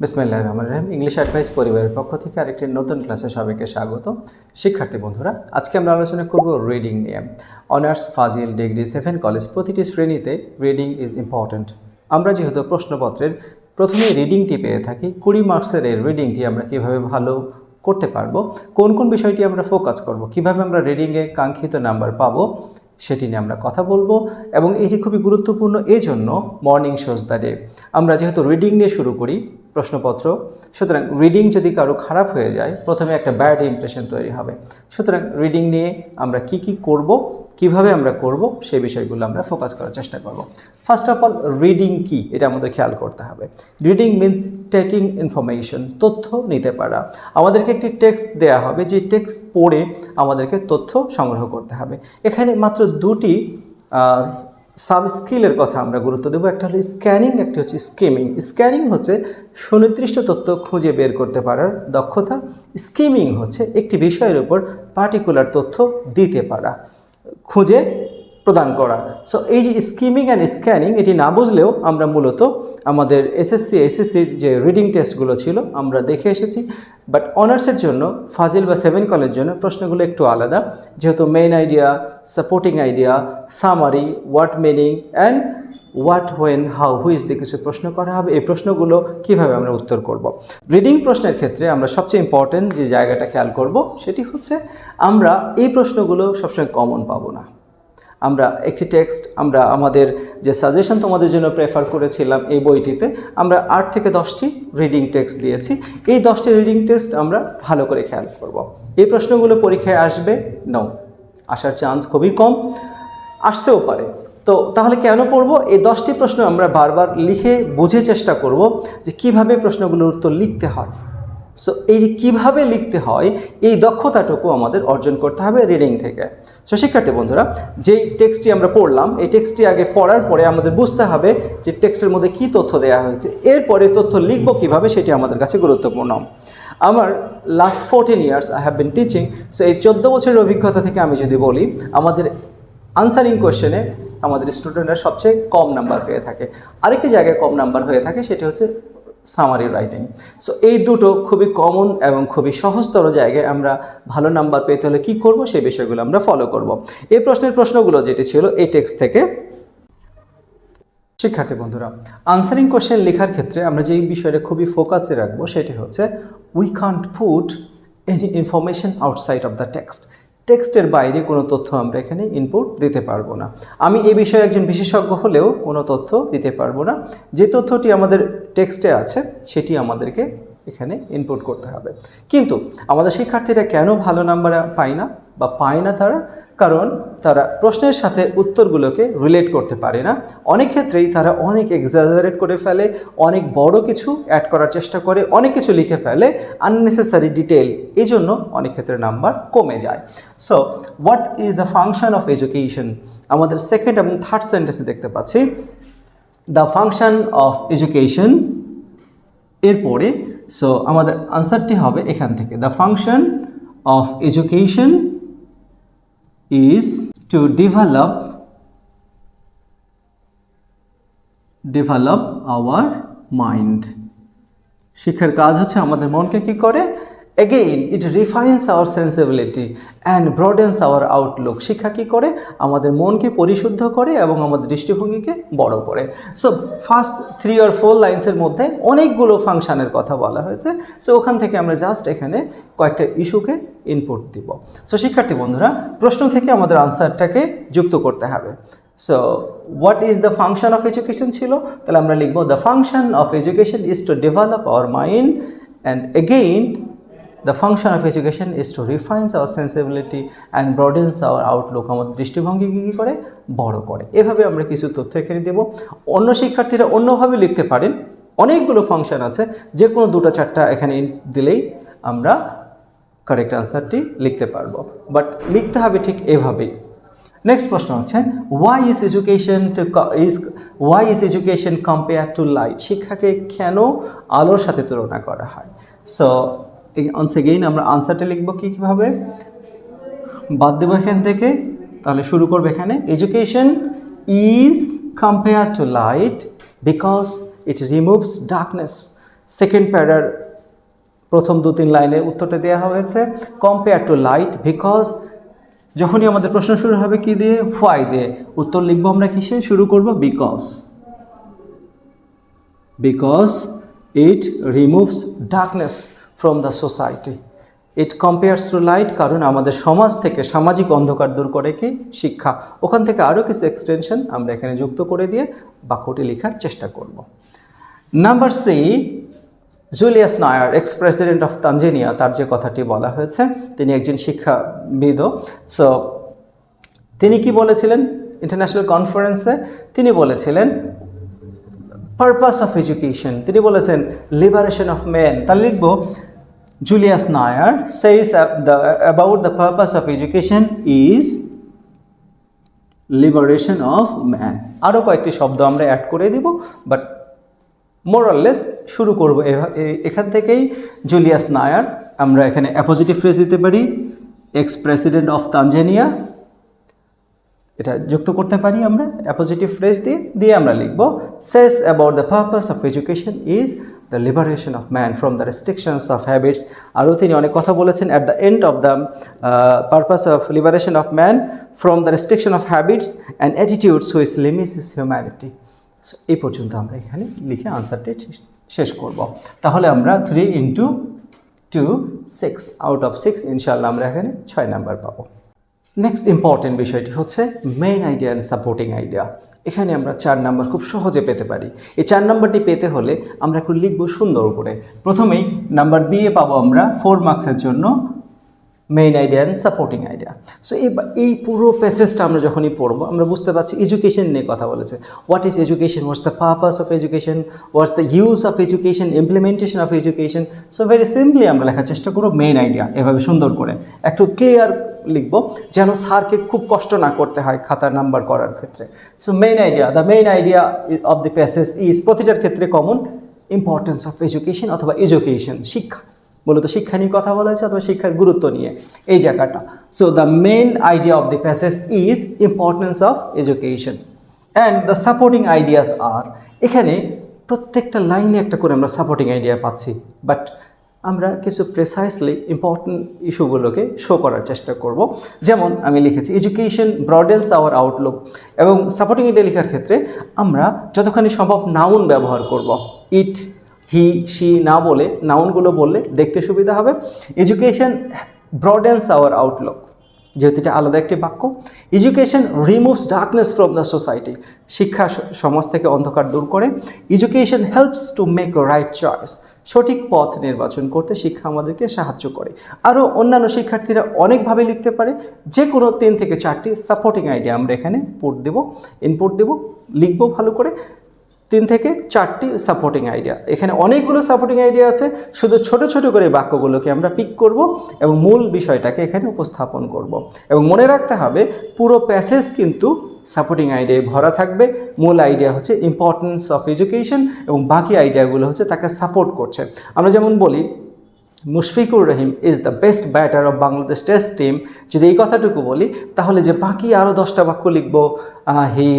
বিসমিল্লাহ রহমান রহিম। English advice পরিবারের পক্ষ থেকে আরেকটি নতুন ক্লাসে সবাইকে স্বাগত। শিক্ষার্থী বন্ধুরা, আজকে আমরা আলোচনা করব রিডিং নিয়ে। অনার্স ফাজিল ডিগ্রি সেভেন কলেজ প্রতিটি শ্রেণীতে রিডিং ইজ ইম্পর্ট্যান্ট আমরা যেহেতু প্রশ্নপত্রের প্রথমে রিডিংটি পেয়ে থাকি, কুড়ি মার্কসের এই রিডিংটি আমরা কীভাবে ভালো করতে পারব, কোন কোন বিষয়টি আমরা ফোকাস করব, কীভাবে আমরা রিডিংয়ে কাঙ্ক্ষিত নাম্বার পাবো, সেটি নিয়ে আমরা কথা বলব, এবং এটি খুবই গুরুত্বপূর্ণ এই জন্য মর্নিং শোজ দ্য ডে আমরা যেহেতু রিডিং নিয়ে শুরু করি প্রশ্নপত্র। সুতরাং রিডিং যদি কারও খারাপ হয়ে যায়, প্রথমে একটা ব্যাড ইমপ্রেশন তৈরি হবে। সুতরাং রিডিং নিয়ে আমরা কি কি করব, কীভাবে আমরা করব সেই বিষয়গুলো আমরা ফোকাস করার চেষ্টা করব। ফার্স্ট অফ অল রিডিং কি? এটা আমাদের খেয়াল করতে হবে। রিডিং মিন্স টেকিং ইনফরমেশন তথ্য নিতে পারা। আমাদেরকে একটি টেক্সট দেয়া হবে, যে টেক্সট পড়ে আমাদেরকে তথ্য সংগ্রহ করতে হবে। এখানে মাত্র দুটি সাব স্কিলের কথা আমরা গুরুত্ব দেবো। একটা হলো স্ক্যানিং একটি হচ্ছে স্কিমিং স্ক্যানিং হচ্ছে সুনির্দিষ্ট তথ্য খুঁজে বের করতে পারার দক্ষতা। স্কিমিং হচ্ছে একটি বিষয়ের উপর পার্টিকুলার তথ্য দিতে পারা। খুঁজে প্রদান করা। সো এই যে স্কিমিং অ্যান্ড স্ক্যানিং এটি না বুঝলেও আমরা মূলত আমাদের এসএসসি এসএসসির যে রিডিং টেস্টগুলো ছিল, আমরা দেখে এসেছি। বাট অনার্সের জন্য ফাজিল বা সেভেন কলের জন্য প্রশ্নগুলো একটু আলাদা। যেহেতু main idea supporting idea summary what meaning and what when how who is দিয়ে কিছু প্রশ্ন করা হবে। এই প্রশ্নগুলো কীভাবে আমরা উত্তর করব? রিডিং প্রশ্নের ক্ষেত্রে আমরা সবচেয়ে ইম্পর্টেন্ট যে জায়গাটা খেয়াল করব, সেটি হচ্ছে আমরা এই প্রশ্নগুলো সবসময় কমন পাবো না। আমরা একটি টেক্সট আমরা আমাদের যে সাজেশন তোমাদের জন্য প্রেফার করেছিলাম এই বইটিতে, আমরা আট থেকে দশটি রিডিং টেক্সট দিয়েছি। এই দশটি রিডিং টেক্সট আমরা ভালো করে খেয়াল করব। এই প্রশ্নগুলো পরীক্ষায় আসবে? নো আসার চান্স খুবই কম। আসতেও পারে। তো তাহলে কেন পড়ব? এই দশটি প্রশ্ন আমরা বারবার লিখে বুঝে চেষ্টা করব যে কীভাবে প্রশ্নগুলোর উত্তর লিখতে হয়। সো এই যে কীভাবে লিখতে হয়, এই দক্ষতাটুকু আমাদের অর্জন করতে হবে রিডিং থেকে। সো শিক্ষার্থী বন্ধুরা, যেই টেক্সটটি আমরা পড়লাম, এই টেক্সটটি আগে পড়ার পরে আমাদের বুঝতে হবে যে টেক্সটের মধ্যে কী তথ্য দেওয়া হয়েছে। এরপরে তথ্য লিখব কীভাবে সেটি আমাদের কাছে গুরুত্বপূর্ণ। আমার last fourteen years I have been teaching so এই চোদ্দ বছরের অভিজ্ঞতা থেকে আমি যদি বলি, আমাদের আনসারিং কোয়েশ্চেনে আমাদের স্টুডেন্টরা সবচেয়ে কম নাম্বার পেয়ে থাকে। আরেকটি জায়গায় কম নাম্বার হয়ে থাকে, সেটি হচ্ছে সামারি রাইটিং সো এই দুটো খুবই কমন এবং খুবই সহজতর জায়গায় আমরা ভালো নাম্বার পেতে হলে কী করব? সেই বিষয়গুলো আমরা ফলো করব। এই প্রশ্নের প্রশ্নগুলো যেটি ছিল, এই টেক্সট থেকে। শিক্ষার্থী বন্ধুরা আনসারিং কোশ্চেন লেখার ক্ষেত্রে আমরা যেই বিষয়টা খুবই ফোকাসে রাখব, সেটি হচ্ছে we can't put any information outside of the text টেক্সটের বাইরে কোনো তথ্য আমরা এখানে ইনপুট দিতে পারব না। আমি এ বিষয়ে একজন বিশেষজ্ঞ হলেও কোনো তথ্য দিতে পারব না। যে তথ্যটি আমাদের টেক্সটে আছে, সেটি আমাদেরকে এখানে ইনপুট করতে হবে। কিন্তু আমাদের শিক্ষার্থীরা কেন ভালো নাম্বার পায় না বা পায় না তারা কারণ তারা প্রশ্নের সাথে উত্তরগুলোকে রিলেট করতে পারে না। অনেক ক্ষেত্রেই তারা অনেক এক্সাজারেট করে ফেলে, অনেক বড় কিছু অ্যাড করার চেষ্টা করে, অনেক কিছু লিখে ফেলে আননেসেসারি ডিটেল এই জন্য অনেক ক্ষেত্রে নাম্বার কমে যায়। So what is the function of education আমাদের সেকেন্ড এবং থার্ড সেন্টেন্সে দেখতে পাচ্ছি। দ্য ফাংশন অফ এডুকেশন এরপরে সো আমাদের আনসারটি হবে এখান থেকে। The function of education is to develop develop our mind শিক্ষার কাজ হচ্ছে আমাদের মনকে কি করে again it refines our sensibility and broadens our outlook শিক্ষা কী করে? আমাদের মনকে পরিশুদ্ধ করে এবং আমাদের দৃষ্টিভঙ্গিকে বড় করে। সো ফার্স্ট থ্রি আর ফোর লাইন্সের মধ্যে অনেকগুলো ফাংশানের কথা বলা হয়েছে। সো ওখান থেকে আমরা জাস্ট এখানে কয়েকটা ইস্যুকে ইনপুট দিব। সো শিক্ষার্থী বন্ধুরা, প্রশ্ন থেকে আমাদের আনসারটাকে যুক্ত করতে হবে। So what is the function of education ছিল? তাহলে আমরা লিখব the function of education is to develop our mind and again the function of education is to refines our sensibility and broadens our outlook আমাদের দৃষ্টিভঙ্গিকে কী করে? বড় করে। এভাবে আমরা কিছু তথ্য এখানে দেবো। অন্য শিক্ষার্থীরা অন্যভাবে লিখতে পারেন। অনেকগুলো ফাংশন আছে। যে কোনো দুটো, চারটা এখানে দিলেই আমরা কারেক্ট আনসারটি লিখতে পারব। বাট লিখতে হবে ঠিক এভাবেই। নেক্সট প্রশ্ন হচ্ছে why is education to is why is education compare to light শিক্ষাকে কেন আলোর সাথে তুলনা করা হয়? সো অনস এগেইন আমরা আনসারটা লিখব কী কীভাবে? বাদ দেবো এখান থেকে, তাহলে শুরু করব এখানে। Education is compare to light because it removes darkness second প্যারার প্রথম দু তিন লাইনের উত্তরটা দেওয়া হয়েছে। কম্পেয়ার টু লাইট বিকজ যখনই আমাদের প্রশ্ন শুরু হবে কি দিয়ে? হোয়াই দিয়ে। উত্তর লিখব আমরা কিসে? শুরু করব because because it removes darkness from the society it compares to light কারণ আমাদের সমাজ থেকে সামাজিক অন্ধকার দূর করে কি? শিক্ষা। ওখান থেকে আরও কিছু এক্সটেনশন আমরা এখানে যুক্ত করে দিয়ে বাক্যটি লেখার চেষ্টা করব। Number C Julius Nyerere ex president of Tanzania তার যে কথাটি বলা হয়েছে, তিনি একজন শিক্ষাবিদও সো তিনি কি বলেছিলেন? ইন্টারন্যাশনাল কনফারেন্সে তিনি বলেছিলেন পারপাস অফ এডুকেশন তিনি বলেছেন লিবারেশন অফ ম্যান তাহলে লিখব Julius Nyerere says the about the purpose of education is liberation of man আরও কয়েকটি শব্দ আমরা অ্যাড করে দিব বাট মোরাললেস শুরু করব। এখান থেকেই জুলিয়াস নায়ার আমরা এখানে অ্যাপোজিটিভ ফ্রেজ দিতে পারি এক্স প্রেসিডেন্ট অফ তানজেনিয়া এটা যুক্ত করতে পারি আমরা অ্যাপোজিটিভ ফ্রেজ দিয়ে দিয়ে আমরা লিখব says about the purpose of education is the liberation of man from the restrictions of habits আরও তিনি অনেক কথা বলেছেন at the end of the purpose of liberation of man from the restriction of habits and attitudes whose limits is humanity so এই পর্যন্ত আমরা এখানে লিখে আনসারটি শেষ করব। তাহলে আমরা three into two six out of six ইনশাল্লাহ আমরা এখানে ছয় নাম্বার পাবো। নেক্সট ইম্পর্টেন্ট বিষয়টি হচ্ছে main idea and supporting idea এখানে আমরা চার নাম্বার খুব সহজে পেতে পারি। এই চার নাম্বারটি পেতে হলে আমরা একটু লিখব সুন্দর করে। প্রথমেই নাম্বার বিয়ে পাবো আমরা ফোর মার্কসের জন্য। Main idea and supporting idea so এই এই পুরো প্যাসেজটা আমরা যখনই পড়ব, আমরা বুঝতে পারছি এডুকেশন নিয়ে কথা বলেছে। What is education what's the purpose of education what's the use of education implementation of education so very simply আমরা লেখার চেষ্টা করব মেইন আইডিয়া এভাবে সুন্দর করে। একটু ক্লিয়ার লিখব, যেন স্যারকে খুব কষ্ট না করতে হয় খাতার নাম্বার করার ক্ষেত্রে। So main idea the main idea of the passage is প্রতিটার ক্ষেত্রে কমন ইম্পর্টেন্স অফ এডুকেশন অথবা এডুকেশন শিক্ষা। মূলত শিক্ষা নিয়ে কথা বলা হয়েছে অথবা শিক্ষার গুরুত্ব নিয়ে এই জায়গাটা। So the main idea of the passage is importance of education and the supporting ideas আর এখানে প্রত্যেকটা লাইনে একটা করে আমরা সাপোর্টিং আইডিয়া পাচ্ছি। বাট আমরা কিছু প্রেসাইসলি ইম্পর্টেন্ট ইস্যুগুলোকে শো করার চেষ্টা করব। যেমন আমি লিখেছি এডুকেশন ব্রডেন্স আওয়ার আউটলুক এবং সাপোর্টিং আইডিয়া লেখার ক্ষেত্রে আমরা যতখানি সম্ভব নাউন ব্যবহার করব। ইট হি, শি, না বলে, নাউনগুলো বললে দেখতে সুবিধা হবে। এডুকেশন ব্রডেন্স আওয়ার আউটলুক যেহেতু এটা আলাদা একটি বাক্য। Education removes darkness from the society শিক্ষা সমাজ থেকে অন্ধকার দূর করে। Education helps to make right choice সঠিক পথ নির্বাচন করতে শিক্ষা আমাদেরকে সাহায্য করে। আরও অন্যান্য শিক্ষার্থীরা অনেকভাবে লিখতে পারে। যে কোনো তিন থেকে চারটি সাপোর্টিং আইডিয়া আমরা এখানে পুট দেব। ইনপুট দেব। লিখব ভালো করে। তিন থেকে চারটি সাপোর্টিং আইডিয়া এখানে অনেকগুলো সাপোর্টিং আইডিয়া আছে, শুধু ছোট ছোট করে বাক্যগুলোকে আমরা পিক করব এবং মূল বিষয়টাকে এখানে উপস্থাপন করব। এবং মনে রাখতে হবে, পুরো প্যাসেজ কিন্তু সাপোর্টিং আইডিয়ায় ভরা থাকবে। মূল আইডিয়া হচ্ছে ইম্পর্টেন্স অফ এডুকেশন এবং বাকি আইডিয়াগুলো হচ্ছে তাকে সাপোর্ট করছে। আমরা যেমন বলি Mushfiqur Rahim is the best batter of Bangladesh test team যদি এই কথাটুকু বলি, তাহলে যে বাকি আরও দশটা বাক্য লিখব he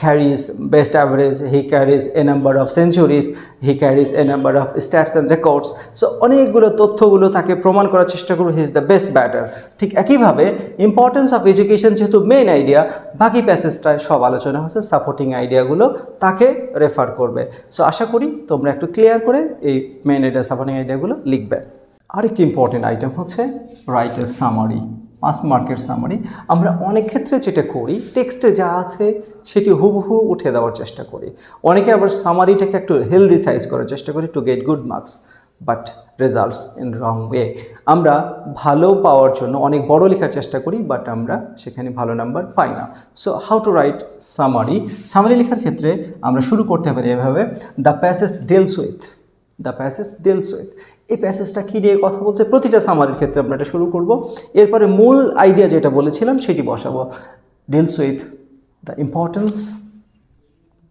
carries best average he carries a number of centuries he carries a number of stats and records so অনেকগুলো তথ্যগুলো তাকে প্রমাণ করার চেষ্টা করব he is the best batter ঠিক একইভাবে ইম্পর্টেন্স অফ এডুকেশন যেহেতু মেইন আইডিয়া বাকি প্যাসেজটায় সব আলোচনা হচ্ছে সাপোর্টিং আইডিয়াগুলো তাকে রেফার করবে। সো আশা করি তোমরা একটু ক্লিয়ার করে এই মেইন আইডিয়া সাপোর্টিং আইডিয়াগুলো লিখবে। আরেকটি ইম্পর্টেন্ট আইটেম হচ্ছে রাইটের সামারি পাঁচ মার্কের সামারি আমরা অনেক ক্ষেত্রে যেটা করি টেক্সটে যা আছে সেটি হুবহু উঠে দেওয়ার চেষ্টা করি। অনেকে আবার সামারিটাকে একটু হেলদি সাইজ করার চেষ্টা করি to get good marks but results in wrong way আমরা ভালো পাওয়ার জন্য অনেক বড় লেখার চেষ্টা করি বাট আমরা সেখানে ভালো নাম্বার পাই না। So how to write summary summary লেখার ক্ষেত্রে আমরা শুরু করতে পারি এভাবে। The passage deals with the passage deals with এই প্যাসেজটা কী নিয়ে কথা বলছে? প্রতিটা সামারির ক্ষেত্রে আমরা এটা শুরু করব। এরপরে মূল আইডিয়া যেটা বলেছিলাম, সেটি বসাবো। Deals with the importance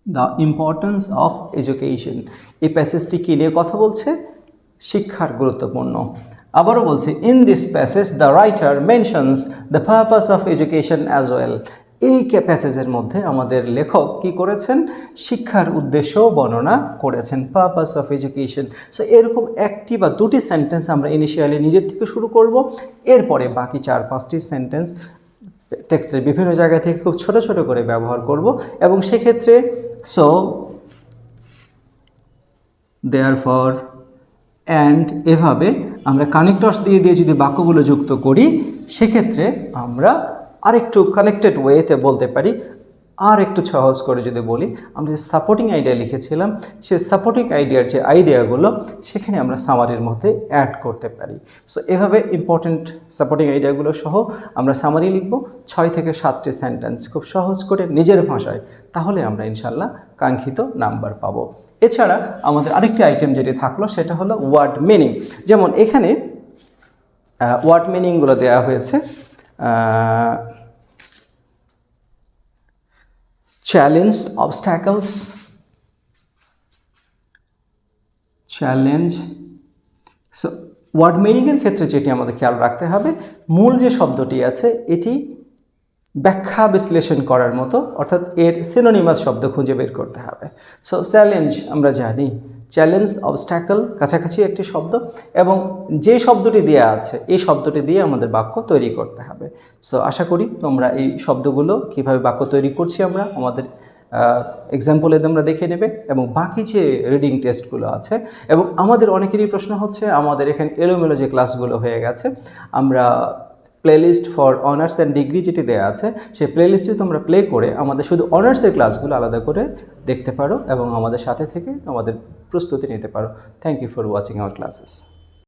the importance of education এই প্যাসেজটি কী নিয়ে কথা বলছে? শিক্ষার গুরুত্বপূর্ণ। আবারও বলছি in this passage the writer mentions the purpose of education as well এই প্যাসেজের মধ্যে আমাদের লেখক কি করেছেন? শিক্ষার উদ্দেশ্য বর্ণনা করেছেন পারপাস অফ এডুকেশন সো এরকম একটি বা দুটি সেন্টেন্স আমরা ইনিশিয়ালি নিজের থেকে শুরু করব, এরপরে বাকি চার পাঁচটি সেন্টেন্স টেক্সটের বিভিন্ন জায়গা থেকে খুব ছোট ছোট করে ব্যবহার করব এবং সেক্ষেত্রে সো দেয়ার ফর অ্যান্ড এভাবে আমরা কানেক্টরস দিয়ে দিয়ে যদি বাক্যগুলো যুক্ত করি, সেক্ষেত্রে আমরা আরেকটু কানেক্টেড ওয়েতে বলতে পারি আর একটু সহজ করে যদি বলি, আমরা যে সাপোর্টিং আইডিয়া লিখেছিলাম, সেই সাপোর্টিং আইডিয়ার যে আইডিয়াগুলো সেখানে আমরা সামারির মধ্যে অ্যাড করতে পারি। সো এভাবে ইম্পর্টেন্ট সাপোর্টিং আইডিয়াগুলো সহ আমরা সামারি লিখব, ছয় থেকে সাতটি সেন্টেন্স খুব সহজ করে নিজের ভাষায়, তাহলে আমরা ইনশাল্লাহ কাঙ্ক্ষিত নাম্বার পাবো। এছাড়া আমাদের আরেকটি আইটেম যেটি থাকল, সেটা হলো ওয়ার্ড মিনিং যেমন এখানে ওয়ার্ড মিনিংগুলো দেওয়া হয়েছে challenge obstacles challenge so word মিনিংয়ের ক্ষেত্রে যেটি আমাদের খেয়াল রাখতে হবে, মূল যে শব্দটি আছে, এটি ব্যাখ্যা বিশ্লেষণ করার মতো, অর্থাৎ এর সিনোনিমাস শব্দ খুঁজে বের করতে হবে। সো চ্যালেঞ্জ আমরা জানি চ্যালেঞ্জ অবস্ট্যাকল কাছাকাছি একটি শব্দ এবং যে শব্দটি দেওয়া আছে, এই শব্দটি দিয়ে আমাদের বাক্য তৈরি করতে হবে। সো আশা করি তোমরা এই শব্দগুলো কীভাবে বাক্য তৈরি করছি আমরা, আমাদের এক্সাম্পলে তোমরা দেখে নেবে এবং বাকি যে রিডিং টেস্টগুলো আছে এবং আমাদের অনেকেরই প্রশ্ন হচ্ছে, আমাদের এখানে এলোমেলো যে ক্লাসগুলো হয়ে গেছে, আমরা playlist for honours and degree যেটি দেওয়া আছে, সেই প্লেলিস্টে তোমরা প্লে করে আমাদের শুধু অনার্সের ক্লাসগুলো আলাদা করে দেখতে পারো এবং আমাদের সাথে থেকে আমাদের প্রস্তুতি নিতে পারো। Thank you for watching our classes